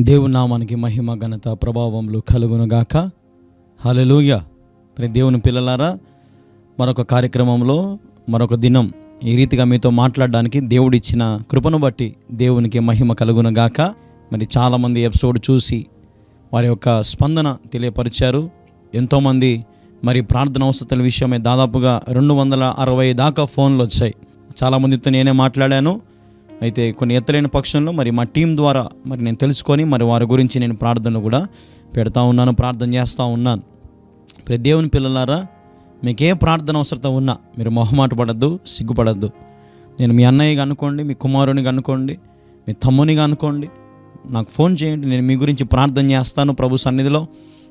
దేవుని నామానికి మహిమ ఘనత ప్రభావంలో కలుగునుగాక. హలోయ మరి దేవుని పిల్లలారా మరొక కార్యక్రమంలో మరొక దినం ఈ రీతిగా మీతో మాట్లాడడానికి దేవుడిచ్చిన కృపను బట్టి దేవునికి మహిమ కలుగునుగాక. మరి చాలామంది ఎపిసోడ్ చూసి వారి యొక్క స్పందన తెలియపరిచారు. ఎంతోమంది మరి ప్రార్థన అవసరాల విషయమై దాదాపుగా రెండు వందల అరవై దాకా ఫోన్లు వచ్చాయి. చాలామందితో నేనే మాట్లాడాను. అయితే కొన్ని ఎత్తలేని పక్షంలో మరి మా టీం ద్వారా మరి నేను తెలుసుకొని మరి వారి గురించి నేను ప్రార్థన కూడా పెడతా ఉన్నాను ప్రార్థన చేస్తూ ఉన్నాను. ప్రతి దేవుని పిల్లలారా మీకు ఏ ప్రార్థన అవసరత ఉన్నా మీరు మొహమాట పడద్దు సిగ్గుపడద్దు. నేను మీ అన్నయ్యగా అనుకోండి మీ కుమారునిగా అనుకోండి మీ తమ్మునిగా అనుకోండి నాకు ఫోన్ చేయండి నేను మీ గురించి ప్రార్థన చేస్తాను ప్రభు సన్నిధిలో.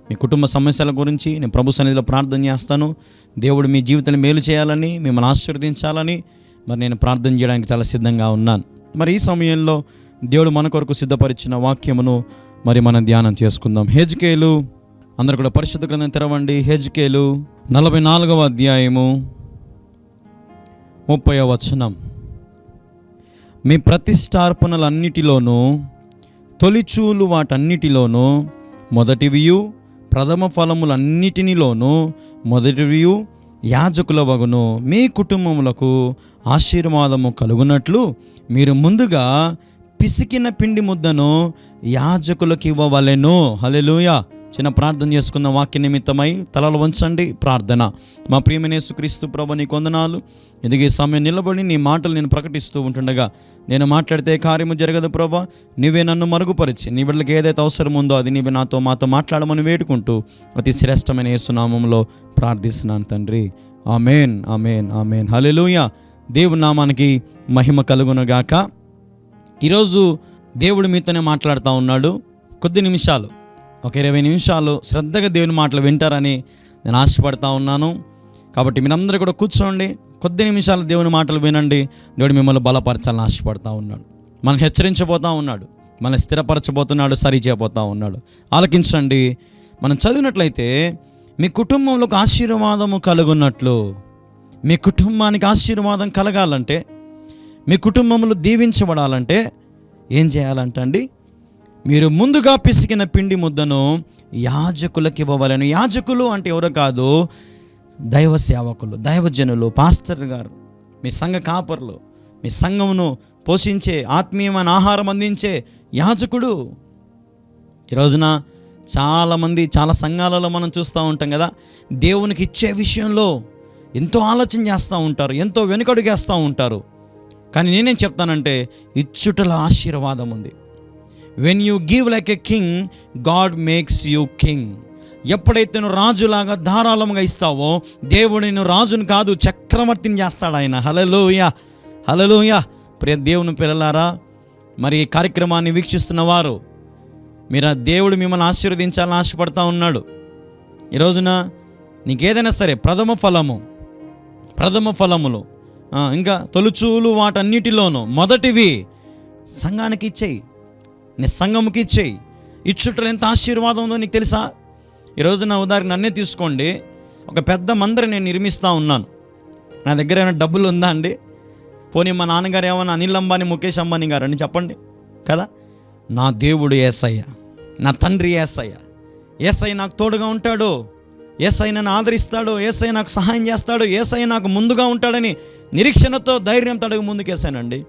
మీ కుటుంబ సమస్యల గురించి నేను ప్రభు సన్నిధిలో ప్రార్థన చేస్తాను. దేవుడు మీ జీవితాన్ని మేలు చేయాలని మిమ్మల్ని ఆశీర్వదించాలని మరి నేను ప్రార్థన చేయడానికి చాలా సిద్ధంగా ఉన్నాను. మరి ఈ సమయంలో దేవుడు మన కొరకు సిద్ధపరిచిన వాక్యమును మరి మనం ధ్యానం చేసుకుందాం. హెజ్కేలు అందరు కూడా పరిశుద్ధ గ్రంథం తెరవండి. హెజ్కేలు నలభై నాలుగవ అధ్యాయము ముప్పై వచనం. మీ ప్రతిష్టార్పణలన్నిటిలోనూ తొలిచూలు వాటన్నిటిలోనూ మొదటివియు ప్రథమ ఫలములన్నిటినిలోనూ మొదటివియు యాజకుల వగును మీ కుటుంబములకు ఆశీర్వాదము కలుగునట్లు మీరు ముందుగా పిసికిన పిండి ముద్దను యాజకులకు ఇవ్వవలెను. హలెలుయా చిన్న ప్రార్థన చేసుకున్న వాక్య నిమిత్తమై తలలు వంచండి. ప్రార్థన. మా ప్రియమనేసుక్రీస్తు క్రీస్తు నీ కొందనాలు ఎదిగే సమయం నిలబడి నీ మాటలు నేను ప్రకటిస్తూ ఉంటుండగా నేను మాట్లాడితే కార్యము జరగదు ప్రభా. నీవే నన్ను మరుగుపరిచి నీ బిడ్డలకు ఏదైతే అవసరం ఉందో అది నీవే నాతో మాతో మాట్లాడమని వేడుకుంటూ అతి శ్రేష్టమైన యేసునామంలో ప్రార్థిస్తున్నాను తండ్రి. Amen amen amen. హలెలుయా దేవుని నామానికి మహిమ కలుగునుగాక. ఈరోజు దేవుడు మీతోనే మాట్లాడుతూ ఉన్నాడు. కొద్ది నిమిషాలు ఒక ఇరవై నిమిషాలు శ్రద్ధగా దేవుని మాటలు వింటారని నేను ఆశపడతా ఉన్నాను. కాబట్టి మీరందరూ కూడా కూర్చోండి కొద్ది నిమిషాలు దేవుని మాటలు వినండి. దేవుడు మిమ్మల్ని బలపరచాలని ఆశపడతా ఉన్నాడు. మనం హెచ్చరించబోతూ ఉన్నాడు మనం స్థిరపరచబోతున్నాడు సరి చేయబోతూ ఉన్నాడు. ఆలకించండి. మనం చదివినట్లయితే మీ కుటుంబంలో ఒక ఆశీర్వాదము కలుగున్నట్లు మీ కుటుంబానికి ఆశీర్వాదం కలగాలంటే మీ కుటుంబంలో దీవించబడాలంటే ఏం చేయాలంట అండి మీరు ముందుగా పిసికిన పిండి ముద్దను యాజకులకు ఇవ్వవలను. యాజకులు అంటే ఎవరో కాదు? దైవ సేవకులు దైవజనులు పాస్టర్ గారు. మీ సంఘ కాపర్లు మీ సంఘమును పోషించే ఆత్మీయమైన ఆహారం అందించే యాజకుడు. ఈ రోజున చాలామంది చాలా సంఘాలలో మనం చూస్తూ ఉంటాం కదా దేవునికి ఇచ్చే విషయంలో ఎంతో ఆలోచన చేస్తూ ఉంటారు ఎంతో వెనుకడుగేస్తూ ఉంటారు. కానీ నేనేం చెప్తానంటే ఇచ్చుటల ఆశీర్వాదం ఉంది. When you give like a king God makes you king ఎప్పుడైతే నువ్వు రాజులాగా ధారాళంగా ఇస్తావో దేవుడు నేను రాజును కాదు చక్రవర్తిని చేస్తాడు ఆయన. హలలోయ హలలోయ ప్రియ దేవుని పిల్లలారా మరి ఈ కార్యక్రమాన్ని వీక్షిస్తున్న వారు మీరు ఆ దేవుడు మిమ్మల్ని ఆశీర్వదించాలని ఆశపడతా ఉన్నాడు. ఈ రోజున నీకేదైనా సరే ప్రథమ ఫలము ప్రథమ ఫలములు. ఇంకా తొలుచూలు వాటన్నిటిలోనూ మొదటివి సంఘానికి ఇచ్చేయి. నీ సంఘముకి ఇచ్చేయి. ఇచ్చుటలో ఎంత ఆశీర్వాదం ఉందో నీకు తెలుసా? ఈరోజు నా ఉదాహరణ నన్నే తీసుకోండి. ఒక పెద్ద మందిరం నేను నిర్మిస్తూ ఉన్నాను. నా దగ్గర ఏమైనా డబ్బులు ఉందా అండి? పోనీ మా నాన్నగారు ఏమన్నా అనిల్ అంబానీ ముఖేష్ అంబానీ గారు అని చెప్పండి. కదా? నా దేవుడు ఏసయ్య. నా తండ్రి ఏసయ్య. ఏసయ్య నాకు తోడుగా ఉంటాడు. ఏసయ్య నన్ను ఆదరిస్తాడు ఏసయ్య నాకు సహాయం చేస్తాడు ఏసయ్య నాకు ముందుగా ఉంటాడని నిరీక్షణతో ధైర్యం తడుగు ముందుకేసానండి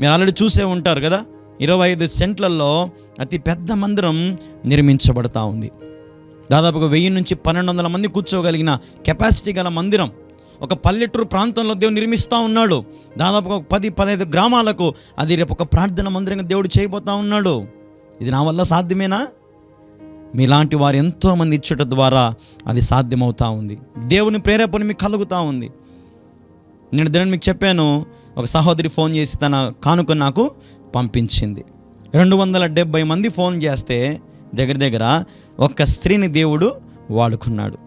మీరు ఆల్రెడీ చూసే ఉంటారు కదా ఇరవై ఐదు సెంట్లలో అతి పెద్ద మందిరం నిర్మించబడతా ఉంది. దాదాపుగా వెయ్యి నుంచి పన్నెండు వందల మంది కూర్చోగలిగిన కెపాసిటీ గల మందిరం. ఒక పల్లెటూరు ప్రాంతంలో దేవుడు నిర్మిస్తూ ఉన్నాడు. దాదాపుగా ఒక పది పదహైదు గ్రామాలకు అది రేపు ఒక ప్రార్థన మందిరంగా దేవుడు చేయబోతా ఉన్నాడు. ఇది నా వల్ల సాధ్యమేనా? మీలాంటి వారు ఎంతోమంది ఇచ్చుట ద్వారా అది సాధ్యమవుతూ ఉంది. దేవుని ప్రేరేపణ మీకు కలుగుతూ ఉంది. నేను దినం మీకు చెప్పాను ఒక సహోదరి ఫోన్ చేసి తన కానుక నాకు పంపించింది. రెండు వందల డెబ్భై మంది ఫోన్ చేస్తే దగ్గర దగ్గర ఒక్క స్త్రీని దేవుడు వాడుకున్నాడు.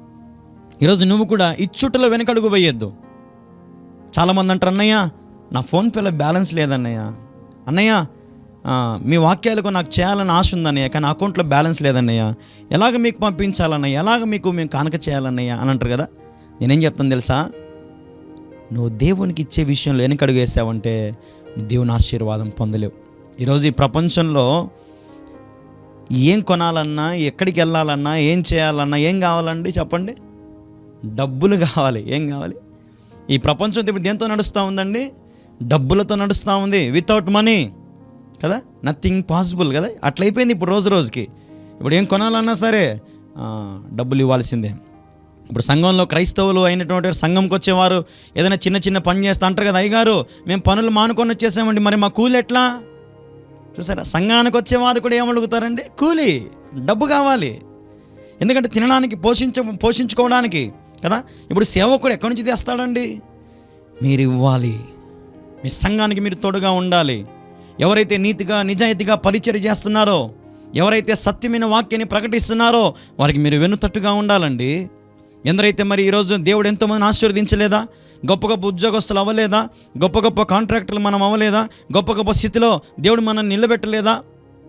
ఈరోజు నువ్వు కూడా ఇచ్చుటలో వెనకడుగు పోయొద్దు చాలామంది అంటారు అన్నయ్య నా ఫోన్పేలో బ్యాలెన్స్ లేదన్నయ్య. అన్నయ్య మీ వాక్యాలకు నాకు చేయాలని ఆశ ఉందన్నయ్య కానీ అకౌంట్లో బ్యాలెన్స్ లేదన్నయ్య. ఎలాగ మీకు పంపించాలన్నయ్య ఎలాగ మీకు మేము కానుక చేయాలన్నయ్య అని అంటారు కదా? నేనేం చెప్తాను తెలుసా? నువ్వు దేవునికి ఇచ్చే విషయంలో వెనకడుగు వేసావంటే దేవుని ఆశీర్వాదం పొందలేవు. ఈరోజు ఈ ప్రపంచంలో ఏం కొనాలన్నా ఎక్కడికి వెళ్ళాలన్నా ఏం చేయాలన్నా ఏం కావాలండి చెప్పండి? డబ్బులు కావాలి. ఏం కావాలి? ఈ ప్రపంచం ఇప్పుడు దేంతో నడుస్తూ ఉందండి? డబ్బులతో నడుస్తూ ఉంది. వితౌట్ మనీ కదా? నథింగ్ పాసిబుల్ కదా? అట్లయిపోయింది ఇప్పుడు రోజు రోజుకి. ఇప్పుడు ఏం కొనాలన్నా సరే డబ్బులు ఇవ్వాల్సిందే. ఇప్పుడు సంఘంలో క్రైస్తవులు అయినటువంటి సంఘంకి వచ్చేవారు ఏదైనా చిన్న చిన్న పని చేస్తా అంటారు కదా అయ్యగారు మేము పనులు మానుకొని వచ్చేసామండి మరి మా కూలి ఎట్లా? చూసారా? సంఘానికి వచ్చేవారు కూడా ఏమడుగుతారండి కూలి డబ్బు కావాలి. ఎందుకంటే తినడానికి పోషించ పోషించుకోవడానికి కదా? ఇప్పుడు సేవకుడు ఎక్కడి నుంచి తెస్తాడండి? మీరు ఇవ్వాలి. మీ సంఘానికి మీరు తోడుగా ఉండాలి. ఎవరైతే నీతిగా నిజాయితీగా పరిచయం చేస్తున్నారో ఎవరైతే సత్యమైన వాక్యాన్ని ప్రకటిస్తున్నారో వారికి మీరు వెనుతట్టుగా ఉండాలండి. ఎందరైతే మరి ఈరోజు దేవుడు ఎంతోమందిని ఆశీర్వదించలేదా? గొప్ప గొప్ప ఉద్యోగస్తులు అవ్వలేదా? గొప్ప గొప్ప కాంట్రాక్టులు మనం అవ్వలేదా? గొప్ప గొప్ప స్థితిలో దేవుడు మనం నిలబెట్టలేదా?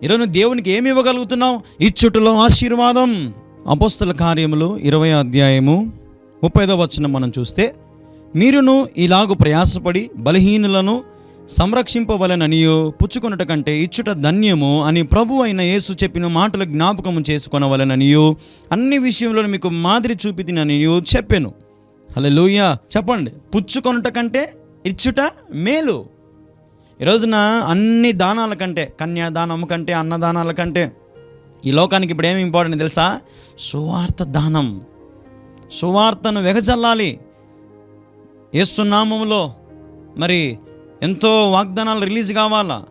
ఈరోజు దేవునికి ఏమి ఇవ్వగలుగుతున్నావు? ఇచ్చుటలో ఆశీర్వాదం. అపోస్తుల కార్యములు ఇరవై అధ్యాయము ముప్పైదో వచనం మనం చూస్తే మీరును ఇలాగు ప్రయాసపడి బలహీనులను సంరక్షింపవలననియో పుచ్చుకొనుట కంటే ఇచ్చుట ధన్యము అని ప్రభు అయిన యేసు చెప్పిన మాటలు జ్ఞాపకము చేసుకొనవలననియో అన్ని విషయంలో మీకు మాదిరి చూపితిననియో చెప్పాను. హలో లూయ చెప్పండి. పుచ్చుకొనుట కంటే ఇచ్చుట మేలు. ఈ రోజున అన్ని దానాల కంటే కన్యాదానం కంటే అన్నదానాల కంటే ఈ లోకానికి ఇప్పుడు ఏమి ఇంపార్టెంట్ తెలుసా? సువార్త దానం. సువార్తను వెగజల్లాలి. ఏసునామంలో మరి ఎంతో వాగ్దానాలు రిలీజ్ కావాలా?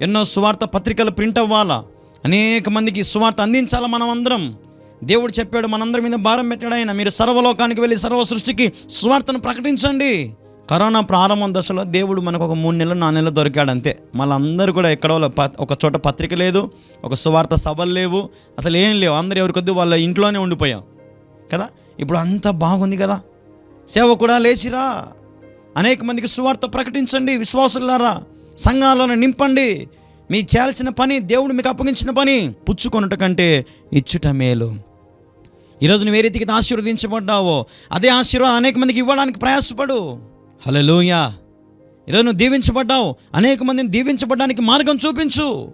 ఎన్నో సువార్త పత్రికలు ప్రింట్ అవ్వాలా? అనేక మందికి సువార్త అందించాలా మనం అందరం దేవుడు చెప్పాడు మనందరి మీద భారం పెట్టాడు ఆయన. మీరు సర్వలోకానికి వెళ్ళి సర్వ సృష్టికి సువార్తను ప్రకటించండి. కరోనా ప్రారంభం దశలో దేవుడు మనకు ఒక మూడు నెలలు నాలుగు నెలలు దొరికాడు అంతే. మళ్ళీ అందరూ కూడా ఎక్కడో ప- ఒక చోట పత్రిక లేదు ఒక సువార్త సభలు లేవు అసలు ఏం లేవు. అందరు ఎవరికొద్దు వాళ్ళ ఇంట్లోనే ఉండిపోయాం. కదా? ఇప్పుడు అంతా బాగుంది కదా? సేవ కూడా లేచిరా? అనేక మందికి సువార్త ప్రకటించండి విశ్వాసులారా. సంఘాలను నింపండి. మీ చేయాల్సిన పని దేవుడు మీకు అప్పగించిన పని పుచ్చుకొనుట కంటే ఇచ్చుట మేలు. ఈరోజు నువ్వు ఏ రీతికి ఆశీర్వదించబడ్డావో అదే ఆశీర్వాదం అనేక మందికి ఇవ్వడానికి ప్రయాసపడు. హలోయ ఈరోజు నువ్వు దీవించబడ్డావు. అనేక మందిని దీవించబడ్డానికి మార్గం చూపించు.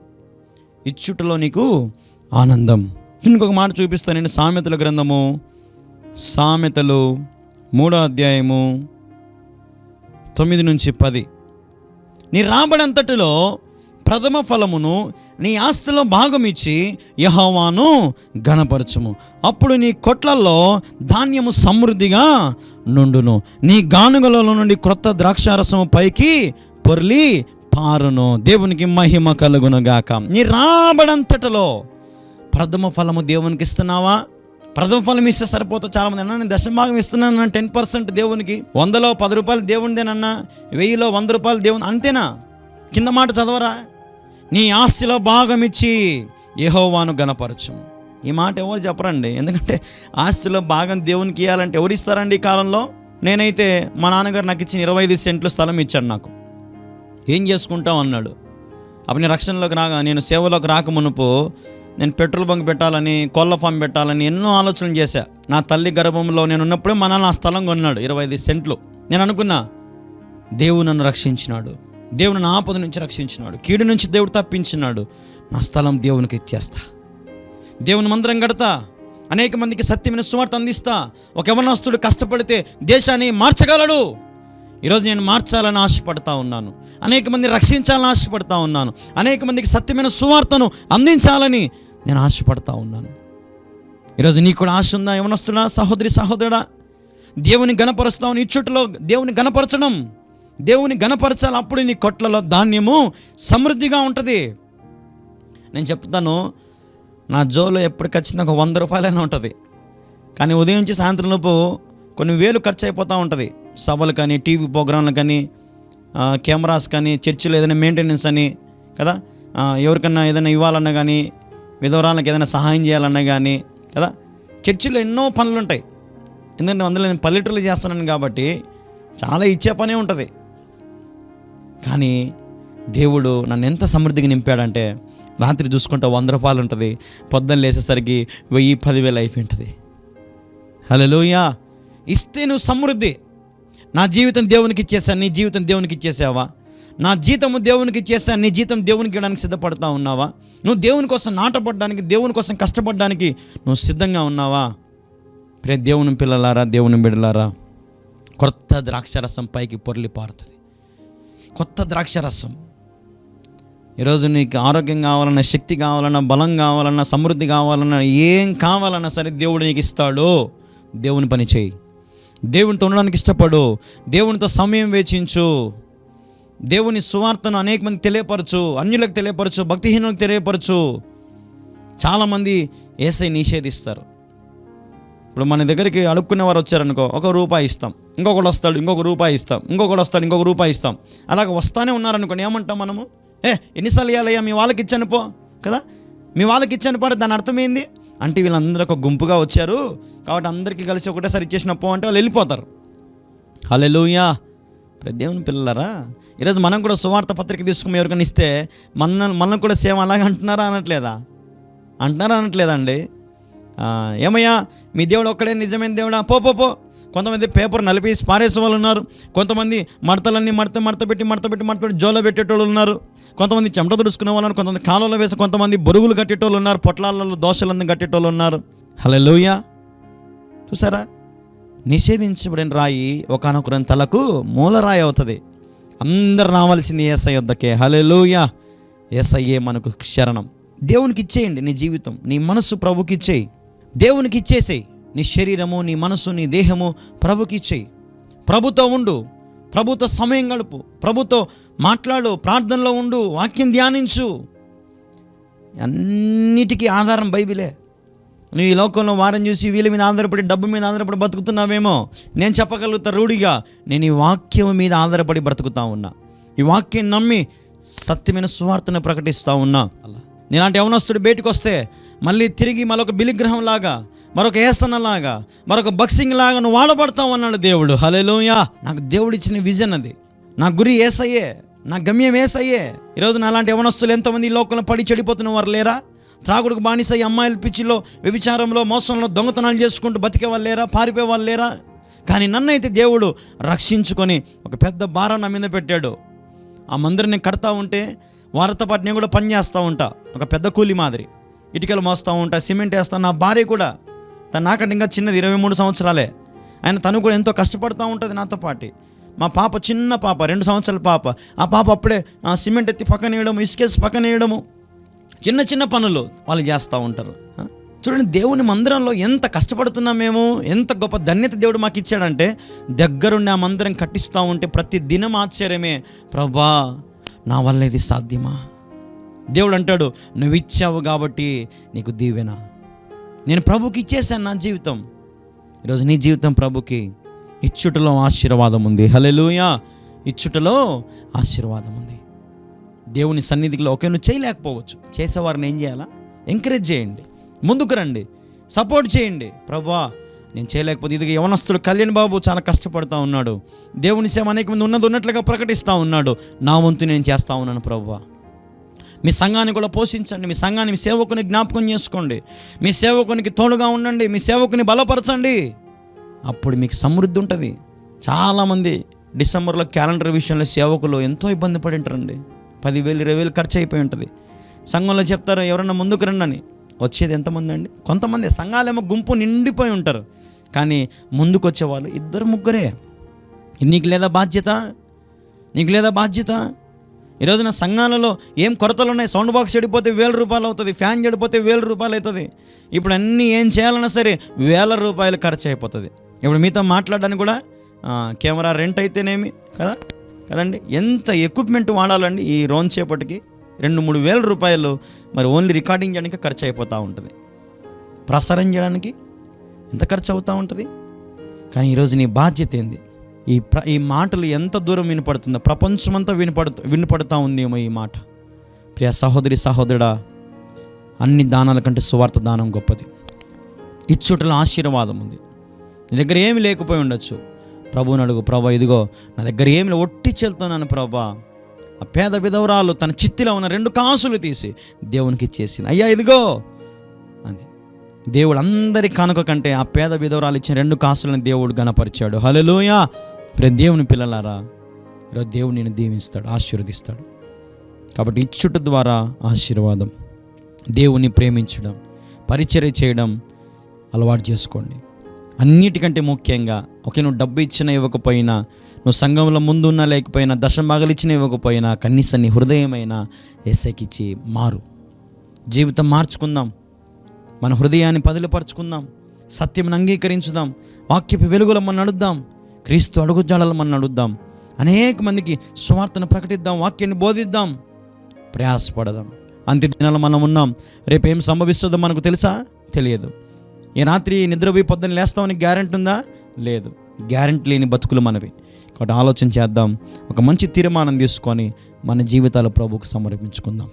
ఇచ్చుటలో నీకు ఆనందం. ఇంకొక మాట చూపిస్తాను. నేను సామెతల గ్రంథము సామెతలు మూడో అధ్యాయము తొమ్మిది నుంచి పది. నీ రాబడంతటిలో ప్రథమ ఫలమును నీ ఆస్తిలో భాగం ఇచ్చి యహోవాను గణపరచుము అప్పుడు నీ కొట్లల్లో ధాన్యము సమృద్ధిగా నుండును. నీ గానుగలలో నుండి క్రొత్త ద్రాక్షారసము పైకి పొర్లి పారును. దేవునికి మహిమ కలుగునుగాక. నీ రాబడంతటిలో ప్రథమ ఫలము దేవునికి ఇస్తున్నావా ప్రథమ ఫలం ఇస్తే సరిపోతా. చాలా మంది అన్న నేను దశభాగం ఇస్తున్నాను టెన్ పర్సెంట్ దేవునికి. వందలో పది రూపాయలు దేవునిదేనన్నా వెయ్యిలో వంద రూపాయలు దేవుని అంతేనా? కింద మాట చదవరా? నీ ఆస్తిలో భాగం ఇచ్చి యహోవాను గణపరచు ఈ మాట ఎవరు చెప్పరండి? ఎందుకంటే ఆస్తిలో భాగం దేవునికి ఇవ్వాలంటే ఎవరు ఇస్తారండి ఈ కాలంలో? నేనైతే మా నాన్నగారు నాకు ఇచ్చిన ఇరవై ఐదు సెంట్లు స్థలం ఇచ్చాడు నాకు. ఏం చేసుకుంటావు అన్నాడు. అప్పుడు నేను రక్షణలోకి రాగా నేను సేవలోకి రాకమునుపు నేను పెట్రోల్ బంక్ పెట్టాలని కోళ్ళ ఫామ్ పెట్టాలని ఎన్నో ఆలోచనలు చేశా. నా తల్లి గర్భంలో నేను ఉన్నప్పుడే మన నా స్థలం కొన్నాడు ఇరవై ఐదు సెంట్లు. నేను అనుకున్నా దేవుడు నన్ను రక్షించినాడు. దేవుడు నా ఆపద నుంచి రక్షించినాడు. కీడు నుంచి దేవుడు తప్పించినాడు. నా స్థలం దేవునికి ఇచ్చేస్తా. దేవుని మందిరం కడతా. అనేక మందికి సత్యమైన సువార్త అందిస్తా. ఒక యవనస్తుడు కష్టపడితే దేశాన్ని మార్చగలడు. ఈరోజు నేను మార్చాలని ఆశపడతా ఉన్నాను. అనేక మంది రక్షించాలని ఆశపడతా ఉన్నాను. అనేక మందికి సత్యమైన సువార్తను అందించాలని నేను ఆశపడతా ఉన్నాను. ఈరోజు నీకు కూడా ఆశ ఉందా? యవనస్తుడా సహోదరి సహోదరుడా? దేవుని గణపరుస్తావు ఇచ్చుట్లో దేవుని గణపరచడం. దేవుని గణపరచాలి అప్పుడు నీ కొట్లలో ధాన్యము సమృద్ధిగా ఉంటుంది. నేను చెప్తాను నా జోలో ఎప్పుడు ఖచ్చితంగా ఒక వంద రూపాయలైనా ఉంటుంది. కానీ ఉదయం నుంచి సాయంత్రం లోపు కొన్ని వేలు ఖర్చు అయిపోతూ ఉంటుంది. సభలు కానీ టీవీ ప్రోగ్రాంలు కానీ కెమెరాస్ కానీ చర్చిలో ఏదైనా మెయింటెనెన్స్ అని కదా? ఎవరికన్నా ఏదైనా ఇవ్వాలన్నా కానీ విధవరాలకు ఏదైనా సహాయం చేయాలన్నా కానీ కదా? చర్చిలో ఎన్నో పనులు ఉంటాయి. ఎందుకంటే అందులో నేను పల్లెటూరులు చేస్తున్నాను కాబట్టి చాలా ఇచ్చే పనే ఉంటుంది. కానీ దేవుడు నన్ను ఎంత సమృద్ధిగా నింపాడంటే రాత్రి చూసుకుంటే వంద రూపాయలు ఉంటుంది. పొద్దున్న లేచేసరికి వెయ్యి పదివేలు అయిపోయి ఉంటుంది. హలో ఇస్తే నువ్వు సమృద్ధి. నా జీవితం దేవునికి ఇచ్చేసాను నీ జీవితం దేవునికి ఇచ్చేసావా? నా జీతము దేవునికి ఇచ్చేసాను నీ జీతం దేవునికి ఇవ్వడానికి సిద్ధపడతా ఉన్నావా? నువ్వు దేవుని కోసం నాటపడడానికి దేవుని కోసం కష్టపడడానికి నువ్వు సిద్ధంగా ఉన్నావా? ప్రే దేవుని పిల్లలారా దేవుని బిడలారా కొత్త ద్రాక్షరసం పైకి పొరలి పారుతుంది. కొత్త ద్రాక్షరసం. ఈరోజు నీకు ఆరోగ్యం కావాలన్నా శక్తి కావాలన్నా బలం కావాలన్నా సమృద్ధి కావాలన్నా ఏం కావాలన్నా సరే దేవుడు నీకు ఇస్తాడు. దేవుని పని చేయి. దేవునితో ఉండడానికి ఇష్టపడు. దేవునితో సమయం వేచించు. దేవుని సువార్తను అనేక మంది తెలియపరచు. అన్యులకు తెలియపరచు. భక్తిహీనులకు తెలియపరచు. చాలామంది ఏసై నిషేధిస్తారు. ఇప్పుడు మన దగ్గరికి అడుక్కునే వారు వచ్చారనుకో ఒక రూపాయి ఇస్తాం. ఇంకొకడు వస్తాడు ఇంకొక రూపాయి ఇస్తాం. ఇంకొకడు వస్తాడు ఇంకొక రూపాయి ఇస్తాం. అలాగ వస్తానే ఉన్నారనుకోండి ఏమంటాం మనము? ఏ ఎన్నిసార్లు ఇవ్వాలయ్యా మీ వాళ్ళకి ఇచ్చాను పో కదా? మీ వాళ్ళకి ఇచ్చాను పో దాని అర్థం అంటే వీళ్ళందరూ ఒక గుంపుగా వచ్చారు. కాబట్టి అందరికీ కలిసి ఒకటేసారి ఇచ్చేసినప్పు అంటే వాళ్ళు వెళ్ళిపోతారు. హలెలుయా ప్రతి దేవుని పిల్లరా ఈరోజు మనం కూడా సువార్త పత్రిక తీసుకుని ఎవరికైనా ఇస్తే మన మనం కూడా సేమ్ అలాగే అంటున్నారా అనట్లేదా? అంటున్నారా అనట్లేదండి అండి? ఏమయ్యా మీ దేవుడు ఒక్కడే నిజమైన దేవుడా? పో పో పో. కొంతమంది పేపర్ నలిపేసి పారేసే వాళ్ళు ఉన్నారు. కొంతమంది మడతలన్నీ మడత మడత పెట్టి మడత పెట్టి మడత పెట్టి జోలో పెట్టేటోళ్ళు ఉన్నారు. కొంతమంది చెమట తుడుచుకునే వాళ్ళు కొంతమంది కాలంలో వేసి కొంతమంది బొరుగులు కట్టేటోళ్ళు ఉన్నారు. పొట్లాలలో దోశలన్నీ కట్టేటోళ్ళు ఉన్నారు. హలో చూసారా? నిషేధించబడిన రాయి ఒకనొకరి తలకు మూలరాయి అవుతుంది. అందరు రావాల్సింది ఏసఐ వద్దకే హలెలూయా ఏసయ్యే మనకు శరణం దేవునికి ఇచ్చేయండి నీ జీవితం. నీ మనస్సు ప్రభుకి ఇచ్చేయి. దేవునికి ఇచ్చేసేయి. నీ శరీరము నీ మనసు నీ దేహము ప్రభుకి ఇచ్చేయి. ప్రభుతో ఉండు ప్రభుతో సమయం గడుపు ప్రభుతో మాట్లాడు ప్రార్థనలో ఉండు వాక్యం ధ్యానించు. అన్నిటికీ ఆధారం బైబిలే. నువ్వు ఈ లోకంలో వారం చూసి వీళ్ళ మీద ఆధారపడి డబ్బు మీద ఆధారపడి బతుకుతున్నావేమో నేను చెప్పగలుగుతా రూఢిగా నేను ఈ వాక్యం మీద ఆధారపడి బ్రతుకుతా ఉన్నా. ఈ వాక్యం నమ్మి సత్యమైన సువార్తను ప్రకటిస్తూ ఉన్నా. అలా. నేలాంటి యవనస్తుడు బయటకు వస్తే మళ్ళీ తిరిగి మరొక బిలిగ్రహం లాగా మరొక ఏసన లాగా మరొక బక్సింగ్ లాగా నువ్వు వాడబడతావు అన్నాడు దేవుడు. హలేలోయా నాకు దేవుడు ఇచ్చిన విజన్ అది. నా గురి ఏసయ్యే నా గమ్యం ఏసయ్యే. ఈరోజు నాలాంటి యవనస్తులు ఎంతమంది ఈ లోకంలో పడి చెడిపోతున్న వారు లేరా? త్రాగుడుకు బానిస అమ్మాయిల పిచ్చిలో వ్యభిచారంలో మోసంలో దొంగతనాలు చేసుకుంటూ బతికే వాళ్ళు లేరా? పారిపోయే వాళ్ళు లేరా? కానీ నన్నైతే దేవుడు రక్షించుకొని ఒక పెద్ద భారం నా మీద పెట్టాడు. ఆ మందిరం కడతా ఉంటే వారితో పాటు నేను కూడా పని చేస్తూ ఉంటా. ఒక పెద్ద కూలి మాదిరి. ఇటుకలు మోస్తూ ఉంటా సిమెంట్ వేస్తా. నా భార్య కూడా తను నాకంటే ఇంకా చిన్నది ఇరవై మూడు సంవత్సరాలే. ఆయన తను కూడా ఎంతో కష్టపడుతూ ఉంటుంది నాతో పాటు. మా పాప చిన్న పాప రెండు సంవత్సరాల పాప. ఆ పాప అప్పుడే ఆ సిమెంట్ ఎత్తి పక్కన వేయడము ఇసుకేసి పక్కన వేయడము. చిన్న చిన్న పనులు వాళ్ళు చేస్తూ ఉంటారు. చూడండి దేవుని మందిరంలో ఎంత కష్టపడుతున్నాం మేము ఎంత గొప్ప ధన్యత దేవుడు మాకు ఇచ్చాడంటే దగ్గరుండి ఆ మందిరం కట్టిస్తూ ఉంటే ప్రతి దినం ఆశ్చర్యమే. ప్రభా నా వల్ల ఇది సాధ్యమా? దేవుడు అంటాడు నువ్వు ఇచ్చావు కాబట్టి నీకు దీవెన. నేను ప్రభుకి ఇచ్చేసాను నా జీవితం. ఈరోజు నీ జీవితం ప్రభుకి. ఇచ్చుటలో ఆశీర్వాదం ఉంది. హలెలూయా ఇచ్చుటలో ఆశీర్వాదం ఉంది. దేవుని సన్నిధిలో ఒకే నువ్వు చేయలేకపోవచ్చు. చేసేవారిని ఏం చేయాలా? ఎంకరేజ్ చేయండి. ముందుకు రండి. సపోర్ట్ చేయండి. ప్రభా నేను చేయలేకపోతే ఇది యవనస్తుడు కళ్యాణ్ బాబు చాలా కష్టపడుతూ ఉన్నాడు. దేవుని సేవ అనేక మంది ఉన్నది ఉన్నట్లుగా ప్రకటిస్తూ ఉన్నాడు. నా వంతు నేను చేస్తూ ఉన్నాను ప్రభు మీ సంఘాన్ని కూడా పోషించండి. మీ సంఘాన్ని మీ సేవకుని జ్ఞాపకం చేసుకోండి. మీ సేవకునికి తోడుగా ఉండండి. మీ సేవకుని బలపరచండి. అప్పుడు మీకు సమృద్ధి ఉంటుంది. చాలామంది డిసెంబర్లో క్యాలెండర్ విషయంలో సేవకులు ఎంతో ఇబ్బంది పడి ఉంటారండి పదివేలు ఇరవై వేలు ఖర్చు అయిపోయి ఉంటుంది. సంఘంలో చెప్తారు ఎవరన్నా ముందుకు రండి అని వచ్చేది ఎంతమంది అండి? కొంతమంది. సంఘాలేమో గుంపు నిండిపోయి ఉంటారు. కానీ ముందుకొచ్చేవాళ్ళు ఇద్దరు ముగ్గురే. నీకు లేదా బాధ్యత? నీకు లేదా బాధ్యత? ఈరోజు నా సంఘాలలో ఏం కొరతలు ఉన్నాయి? సౌండ్ బాక్స్ చెడిపోతే వేల రూపాయలు అవుతుంది ఫ్యాన్ చెడిపోతే వేల రూపాయలు అవుతుంది. ఇప్పుడు అన్నీ ఏం చేయాలన్నా సరే వేల రూపాయలు ఖర్చు అయిపోతుంది. ఇప్పుడు మీతో మాట్లాడడానికి కూడా కెమెరా రెంట్ అయితేనేమి కదా? కదండి? ఎంత ఎక్విప్మెంట్ వాడాలండి ఈ రోన్ చేపటికి? రెండు మూడు వేల రూపాయలు మరి ఓన్లీ రికార్డింగ్ చేయడానికి ఖర్చు అయిపోతూ ఉంటుంది. ప్రసారం చేయడానికి ఎంత ఖర్చు అవుతూ ఉంటుంది? కానీ ఈరోజు నీ బాధ్యత ఏంది? ఈ ప్ర ఈ మాటలు ఎంత దూరం వినపడుతుందో ప్రపంచమంతా వినపడుతూ వినపడుతూ ఉందేమో ఈ మాట. ప్రియ సహోదరి సహోదరుడా అన్ని దానాల కంటే సువార్త దానం గొప్పది. ఇచ్చుటలో ఆశీర్వాదం ఉంది. నీ దగ్గర ఏమి లేకపోయి ఉండొచ్చు. ప్రభువుని అడుగు ప్రభా ఇదిగో నా దగ్గర ఏమి ఒట్టి చెల్తున్నాను ప్రభా. ఆ పేద విధవరాలు తన చిత్తిలో ఉన్న రెండు కాసులు తీసి దేవునికి ఇచ్చేసింది. అయ్యా ఇదిగో దేవుడు అందరి కానుక కంటే ఆ పేద విధవరాలు ఇచ్చిన రెండు కాసులను దేవుడు గణపరిచాడు హలోయా ప్రే దేవుని పిల్లలారా ఈరోజు దేవుడు నేను దీవిస్తాడు ఆశీర్వదిస్తాడు. కాబట్టి ఇచ్చుట ద్వారా ఆశీర్వాదం దేవుని ప్రేమించడం పరిచర్య చేయడం అలవాటు చేసుకోండి. అన్నిటికంటే ముఖ్యంగా ఒకే నువ్వు డబ్బు ఇచ్చినా ఇవ్వకపోయినా నువ్వు సంఘంలో ముందున్నా లేకపోయినా దశభాగాలు ఇచ్చినా ఇవ్వకపోయినా కనీసం నీ హృదయమైనా ఏసైకిచ్చి మారు. జీవితం మార్చుకుందాం. మన హృదయాన్ని పదిలపరుచుకుందాం. సత్యం అంగీకరించుదాం. వాక్యపు వెలుగులో మనం నడుద్దాం. క్రీస్తు అడుగుజాడలు మనం నడుద్దాం. అనేక మందికి సువార్తను ప్రకటిద్దాం. వాక్యాన్ని బోధిద్దాం. ప్రయాసపడదాం. అంత్య దినాలు మనం ఉన్నాం. రేపు ఏం సంభవిస్తుందో మనకు తెలుసా? తెలియదు. ఈ రాత్రి నిద్రపోయి పొద్దున్న లేస్తామని గ్యారెంటీ ఉందా? లేదు. గ్యారెంటీ లేని బతుకులు మనవి. కాబట్టి ఆలోచన చేద్దాం. ఒక మంచి తీర్మానం తీసుకొని మన జీవితాలు ప్రభువుకు సమర్పించుకుందాం.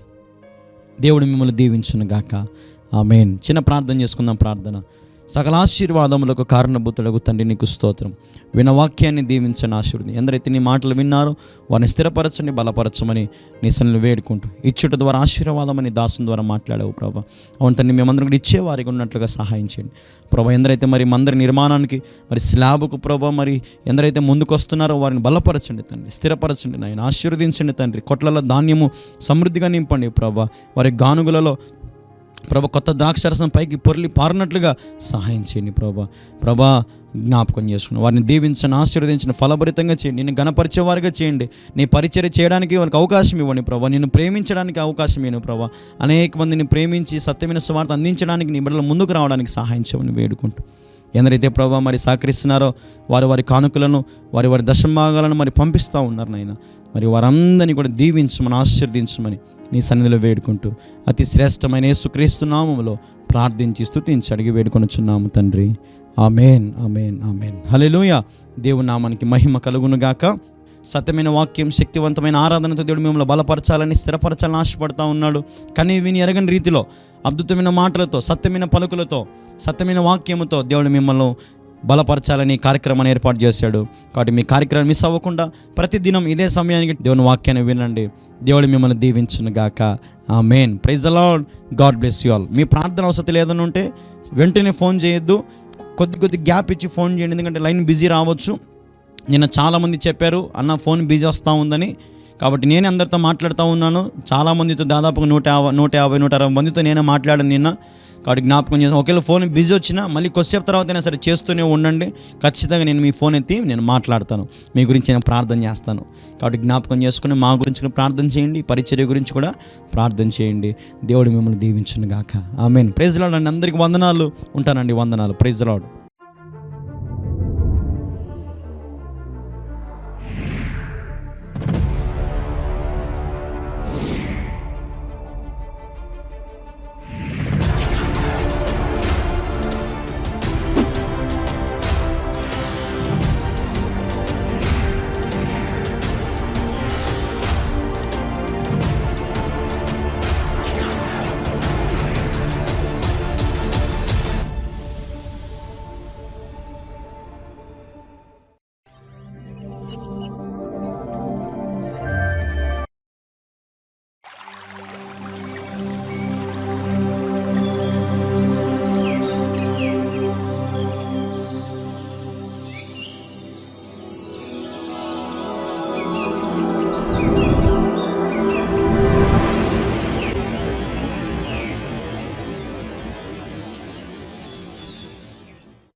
దేవుడు మిమ్మల్ని దీవించునుగాక. గాక ఆమెన్. చిన్న ప్రార్థన చేసుకుందాం ప్రార్థన. సకల ఆశీర్వాదములకు కారణభూతులకు తండ్రి నీకు స్తోత్రం. వినవాక్యాన్ని దీవించని ఆశీర్వది. ఎందరైతే నీ మాటలు విన్నారో వారిని స్థిరపరచని బలపరచమని నీ సన్నిలు వేడుకుంటూ ఇచ్చుట ద్వారా ఆశీర్వాదమని దాసం ద్వారా మాట్లాడావు ప్రభా. అవును తండ్రి మేమందరం కూడా ఇచ్చేవారికి ఉన్నట్లుగా సహాయం చేయండి. ప్రభా ఎందరైతే మరి మందరి నిర్మాణానికి మరి స్లాబుకు ప్రభా మరి ఎందరైతే ముందుకు వస్తున్నారో వారిని బలపరచండి తండ్రి. స్థిరపరచండి నాయన. ఆశీర్వదించండి తండ్రి. కొట్లలో ధాన్యము సమృద్ధిగా నింపండి ప్రభా. వారి గానుగులలో ప్రభ కొత్త ద్రాక్షరసం పైకి పొరలి పారినట్లుగా సహాయం చేయండి ప్రభా. ప్రభా జ్ఞాపకం చేసుకుని వారిని దీవించిన ఆశీర్వదించిన ఫలభరితంగా చేయండి. నేను గణపరిచేవారిగా చేయండి. నీ పరిచర్య చేయడానికి వారికి అవకాశం ఇవ్వండి ప్రభా. నేను ప్రేమించడానికి అవకాశం ఇవ్వను ప్రభా. అనేక మందిని ప్రేమించి సత్యమైన స్వార్థ అందించడానికి నీ బిడ్డల ముందుకు రావడానికి సహాయం చేయమని వేడుకుంటూ. ఎందరైతే ప్రభా మరి సహకరిస్తున్నారో వారు వారి కానుకలను వారి వారి దశభాగాలను మరి పంపిస్తూ ఉన్నారు నాయన. మరి వారందరినీ కూడా దీవించమని ఆశీర్దించమని నీ సన్నిధిలో వేడుకుంటూ. అతి శ్రేష్టమైన యేసుక్రీస్తు నామములో ప్రార్థించి స్థుతించి అడిగి వేడుకొనుచున్నాము తండ్రి. Amen amen amen. హల్లెలూయా. దేవుని నామానికి మహిమ కలుగునుగాక. సత్యమైన వాక్యం శక్తివంతమైన ఆరాధనతో దేవుడు మిమ్మల్ని బలపరచాలని స్థిరపరచాలని ఆశపడతా ఉన్నాడు. కానీ విని ఎరగని రీతిలో అద్భుతమైన మాటలతో సత్యమైన పలుకులతో సత్యమైన వాక్యముతో దేవుడు మిమ్మల్ని బలపరచాలని కార్యక్రమాన్ని ఏర్పాటు చేశాడు. కాబట్టి మీ కార్యక్రమం మిస్ అవ్వకుండా ప్రతిదినం ఇదే సమయానికి దేవుని వాక్యాన్ని వినండి. దేవుడు మిమ్మల్ని దీవించను గాక. Amen praise the Lord God bless you all మీ ప్రార్థన అవసరం లేదని ఉంటే వెంటనే ఫోన్ చేయొద్దు. కొద్ది కొద్ది గ్యాప్ ఇచ్చి ఫోన్ చేయండి. ఎందుకంటే లైన్ బిజీ రావచ్చు. నిన్న చాలామంది చెప్పారు అన్న ఫోన్ బిజీ వస్తూ ఉందని. కాబట్టి నేనే అందరితో మాట్లాడుతూ ఉన్నాను. చాలామందితో దాదాపుగా నూట యాభై నూట యాభై నూట అరవై మందితో నేనే మాట్లాడాను నిన్న. కాబట్టి జ్ఞాపకం చేసాను ఒకవేళ ఫోన్ బిజీ వచ్చినా మళ్ళీ కొద్దిసేపు తర్వాత అయినా సరే చేస్తూనే ఉండండి. ఖచ్చితంగా నేను మీ ఫోన్ ఎత్తి నేను మాట్లాడతాను. మీ గురించి నేను ప్రార్థన చేస్తాను. కాబట్టి జ్ఞాపకం చేసుకుని మా గురించి కూడా ప్రార్థన చేయండి. పరిచర్య గురించి కూడా ప్రార్థన చేయండి. దేవుడు మిమ్మల్ని దీవించును గాక ఆమెన్. ప్రైజ్ లాడ్ అండి. అందరికీ వందనాలు. ఉంటానండి. వందనాలు. Praise Lord.